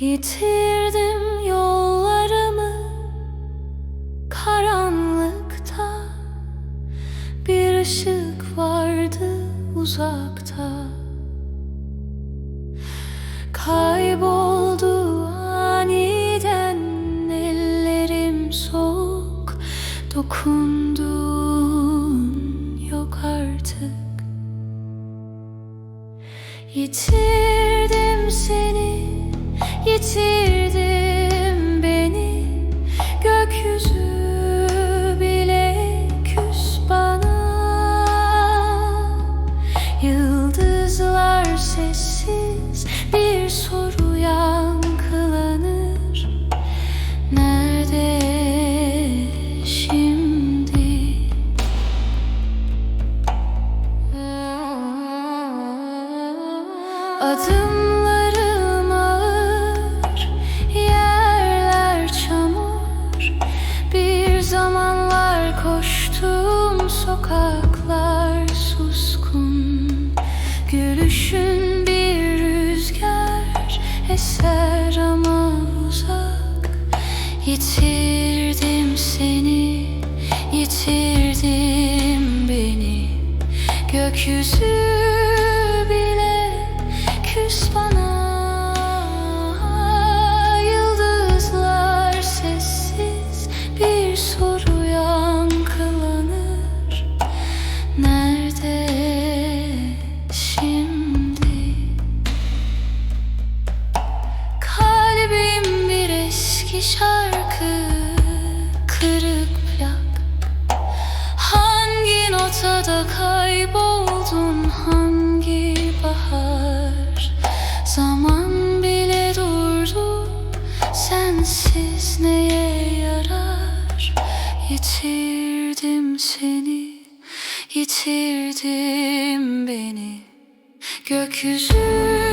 Yitirdim yollarımı karanlıkta. Bir ışık vardı uzakta. Kayboldu aniden ellerim soğuk. Dokundun yok artık. Yitirdim seni, yitirdim Gülüşün bir rüzgar eser ama uzak. Yitirdim seni, yitirdim beni. Gökyüzü eski şarkı Kırık plak. Hangi notada kayboldun? Hangi bahar? Zaman bile durdu. Sensiz neye yarar? Yitirdim seni yitirdim beni. Gökyüzü